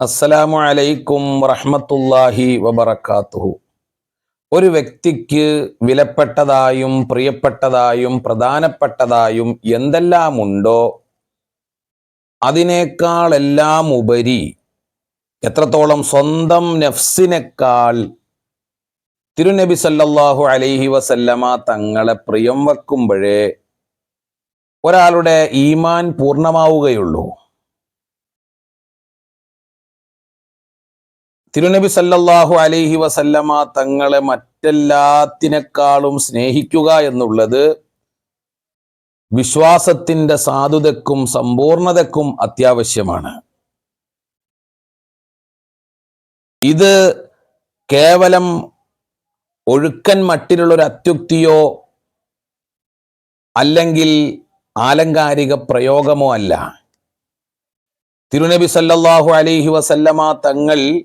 അസ്സലാമു അലൈക്കും വറഹ്മത്തുള്ളാഹി വബറകാതുഹു ഒരു വ്യക്തിക്ക് വിലപ്പെട്ടതായും പ്രിയപ്പെട്ടതായും പ്രധാനപ്പെട്ടതായും എന്തെല്ലാമുണ്ടോ അതിനേക്കാളെല്ലാം ഉപരി എത്രത്തോളം സ്വന്തം നഫ്സിനേക്കാൾ തിരുനബി സല്ലല്ലാഹു അലൈഹി വസല്ലമ തങ്ങളെ പ്രിയം വെക്കുമ്പോഴേ ഒരാളുടെ ഈമാൻ പൂർണമാവുകയുള്ളൂ. തിരുനബി സല്ലല്ലാഹു അലൈഹി വസല്ലമ തങ്ങളെ മറ്റെല്ലാത്തിനേക്കാളും സ്നേഹിക്കുക എന്നുള്ളത് വിശ്വാസത്തിന്റെ സാധുതക്കും സമ്പൂർണതക്കും അത്യാവശ്യമാണ്. ഇത് കേവലം ഒഴുക്കൻ മട്ടിലുള്ള ഒരു അത്യുക്തിയോ അല്ലെങ്കിൽ ആലങ്കാരിക പ്രയോഗമോ അല്ല. തിരുനബി സല്ലല്ലാഹു അലൈഹി വസല്ലമ തങ്ങൾ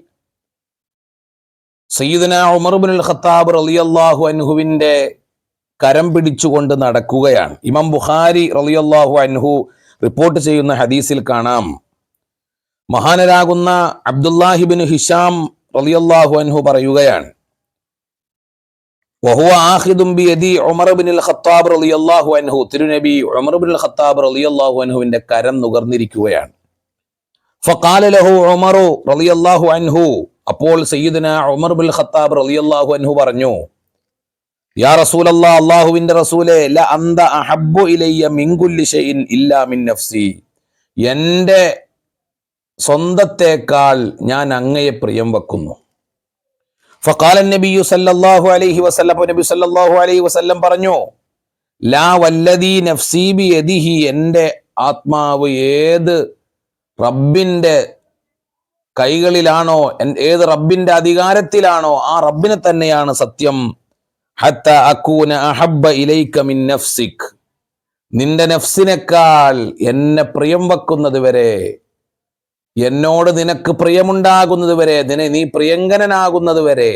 സയ്യിദന ഉമർബുൽ ഖത്താബ് റളിയല്ലാഹു അൻഹുവിന്റെ കരം പിടിച്ചുകൊണ്ട് നടക്കുകയാണ്. ഇമാം ബുഖാരി റളിയല്ലാഹു അൻഹു റിപ്പോർട്ട് ചെയ്യുന്ന ഹദീസിൽ കാണാം. മഹാനരാകുന്ന അബ്ദുല്ലാഹിബിൻ ഹിഷാം റളിയല്ലാഹു അൻഹു പറയുകയാണ് വഹുവ ആഖിദും ബിയദി ഉമർ ബിൻ ഖത്താബ് റളിയല്ലാഹു അൻഹു. തിരുനബി ഉമർ ബിൻ ഖത്താബ് റളിയല്ലാഹു അൻഹുവിന്റെ കരം നുകർന്നിരിക്കുകയാണ്. ഫഖാല ലഹു ഉമറു റളിയല്ലാഹു അൻഹു അപ്പോൾ സയ്യിദിന ഉമർ ബിൻ ഖത്താബ് റളിയല്ലാഹു അൻഹു പറഞ്ഞു യാ റസൂലല്ലാ അള്ളാഹുവിന്റെ റസൂലെ ല അന്ത അഹബ്ബു ഇലയ്യ മിൻ കുല്ലി ഷൈഇൻ ഇല്ലാ മിൻ നഫ്സി. എന്റെ സ്വന്തത്തേക്കാൾ ഞാൻ അങ്ങയെ പ്രിയം വെക്കുന്നു. ഫഖാല നബിയു സല്ലല്ലാഹു അലൈഹി വസല്ലം നബി സല്ലല്ലാഹു അലൈഹി വസല്ലം പറഞ്ഞു ലാ വല്ലദീ നഫ്സി ബി യദിഹി എന്റെ ആത്മാവ് ഏത് റബ്ബിന്റെ കൈകളിലാണോ ഏത് റബ്ബിന്റെ അധികാരത്തിലാണോ ആ റബ്ബിനെ തന്നെയാണ് സത്യം. ഹത്ത അക്കൂന അഹബ്ബ ഇലൈക മിൻ നഫ്സിക്. നിന്റെ നഫ്സിനേക്കാൾ എന്നെ പ്രിയം വെക്കുന്നത് വരെ എന്നോട് നിനക്ക് പ്രിയമുണ്ടാകുന്നത് വരെ നിന്നെ നീ പ്രിയങ്കരനാകുന്നത് വരെ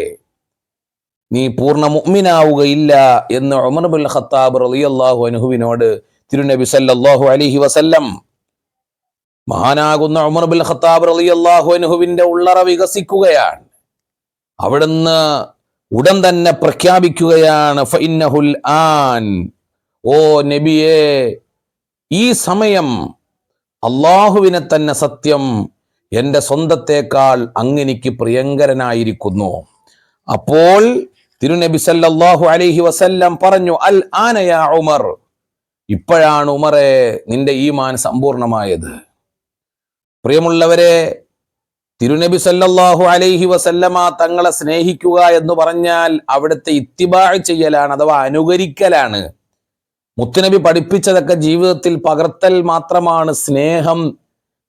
നീ പൂർണ മുഅ്മിനാവുകയില്ല എന്ന് ഉമർ ബിൻ ഖത്താബ് റളിയല്ലാഹു അൻഹുവിനോട് തിരുനബി സല്ലല്ലാഹു അലൈഹി വസല്ലം മഹാനാകുന്ന ഉമർ ബിൽ ഖത്താബ് റളിയല്ലാഹു അൻഹുവിന്റെ ഉള്ളറ വികസിക്കുകയാണ്. അവിടുന്ന് ഉടൻ തന്നെ പ്രഖ്യാപിക്കുകയാണ് ഫൈനഹുൽ ആൻ. ഓ നബിയെ ഈ സമയം അള്ളാഹുവിനെ തന്നെ സത്യം എന്റെ സ്വന്തത്തേക്കാൾ അങ്ങനിക്ക് പ്രിയങ്കരനായിരിക്കുന്നു. അപ്പോൾ തിരുനബി സല്ലല്ലാഹു അലൈഹി വസല്ലം പറഞ്ഞു അൽ ആനയ ഉമർ. ഇപ്പോഴാണ് ഉമറെ നിന്റെ ഈമാൻ സമ്പൂർണമായത്. പ്രിയമുള്ളവരെ തിരുനബി സല്ലല്ലാഹു അലൈഹി വസല്ലമ തങ്ങളെ സ്നേഹിക്കുക എന്ന് പറഞ്ഞാൽ അവിടുത്തെ ഇത്തിബാ ചെയ്യലാണ് അഥവാ അനുകരിക്കലാണ്. മുത്തുനബി പഠിപ്പിച്ചതൊക്കെ ജീവിതത്തിൽ പകർത്തൽ മാത്രമാണ് സ്നേഹം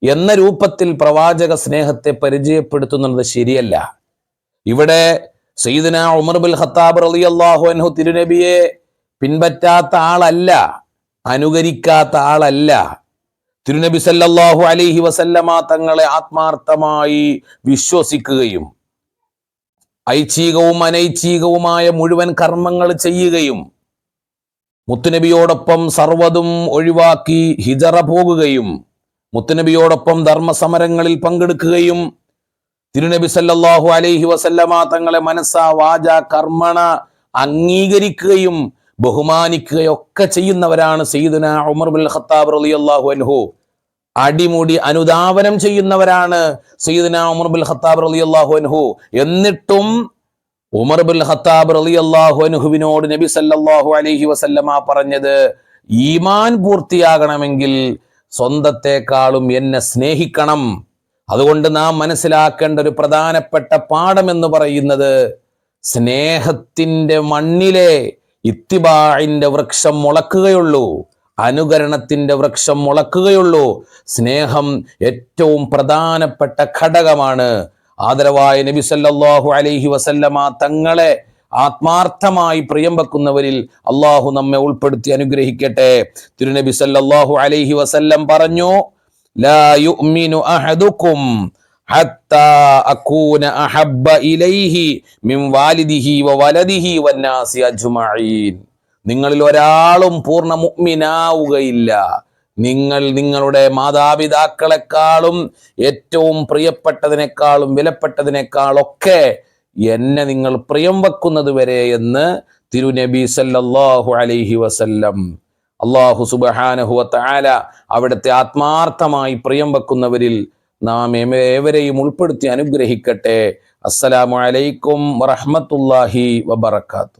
എന്ന രൂപത്തിൽ പ്രവാചക സ്നേഹത്തെ പരിചയപ്പെടുത്തുന്നത് ശരിയല്ല. ഇവിടെ സയ്യിദന ഉമർ ബിൽ ഖത്താബ് റളിയല്ലാഹു അൻഹു തിരുനബിയെ പിൻപറ്റാത്ത ആളല്ല അനുകരിക്കാത്ത ആളല്ല. തിരുനബി സല്ലല്ലാഹു അലൈഹി വസല്ലമ തങ്ങളെ ആത്മാർത്ഥമായി വിശ്വസിക്കുകയും ഐച്ഛികവും അനൈച്ഛികവുമായ മുഴുവൻ കർമ്മങ്ങൾ ചെയ്യുകയും മുത്തുനബിയോടൊപ്പം സർവതും ഒഴിവാക്കി ഹിജറ പോകുകയും മുത്തുനബിയോടൊപ്പം ധർമ്മസമരങ്ങളിൽ പങ്കെടുക്കുകയും തിരുനബി സല്ലല്ലാഹു അലൈഹി വസല്ലമ തങ്ങളെ മനസ്സ വാച കർമ്മണ അംഗീകരിക്കുകയും ബഹുമാനിക്കുകയൊക്കെ ചെയ്യുന്നവരാണ് സയ്യിദുന ഉമർ ബിൻ ഖത്താബ് അള്ളാഹു അൻഹു. അടിമുടി അനുദാപനം ചെയ്യുന്നവരാണ് സയ്യിദുന ഉമർ ബിൻ ഖത്താബ് അള്ളാഹു അൻഹു. എന്നിട്ടും ഉമർ ബിൻ ഖത്താബ് അള്ളാഹു അൻഹുവിനോട് നബി സല്ലാഹു അലഹി വസല്ലമ പറഞ്ഞത് ഈമാൻ പൂർത്തിയാകണമെങ്കിൽ സ്വന്തത്തെക്കാളും എന്നെ സ്നേഹിക്കണം. അതുകൊണ്ട് നാം മനസ്സിലാക്കേണ്ട ഒരു പ്രധാനപ്പെട്ട പാഠം എന്ന് പറയുന്നത് സ്നേഹത്തിന്റെ മണ്ണിലെ ഇത്തിബാഴിന്റെ വൃക്ഷം മുളക്കുകയുള്ളൂ അനുകരണത്തിന്റെ വൃക്ഷം മുളക്കുകയുള്ളൂ. സ്നേഹം ഏറ്റവും പ്രധാനപ്പെട്ട ഘടകമാണ്. ആദരവായ നബി സല്ലാഹു അലൈഹി വസല്ലമ തങ്ങളെ ആത്മാർത്ഥമായി പ്രിയം വെക്കുന്നവരിൽ അള്ളാഹു നമ്മെ ഉൾപ്പെടുത്തി അനുഗ്രഹിക്കട്ടെ. തിരുനബി സല്ലാഹു അലൈഹി വസല്ലം പറഞ്ഞു ലാ അഹദുക്കും ഹത്താ അക്കൂന അഹബ്ബ ഇലൈഹി മിം വാലിദിഹി വവലദിഹി വന്നാസി അജ്മഈൻ. നിങ്ങളിൽ ഒരാളും പൂർണ മുഅ്മിനാവുകയില്ല. നിങ്ങൾ നിങ്ങളുടെ മാതാപിതാക്കളെക്കാളും ഏറ്റവും പ്രിയപ്പെട്ടതിനേക്കാളും വിലപ്പെട്ടതിനേക്കാളൊക്കെ എന്നെ നിങ്ങൾ പ്രിയം വെക്കുന്നത് വരെ എന്ന് തിരുനബി സല്ലല്ലാഹു അലൈഹി വസല്ലം അള്ളാഹു സുബഹാനഹുവ താല അവിടുത്തെ ആത്മാർത്ഥമായി പ്രിയം വെക്കുന്നവരിൽ നാം ഏവരെയും ഉൾപ്പെടുത്തി അനുഗ്രഹിക്കട്ടെ. അസ്സലാമു അലൈക്കും വറഹ്മത്തുള്ളാഹി വബറകാത്തു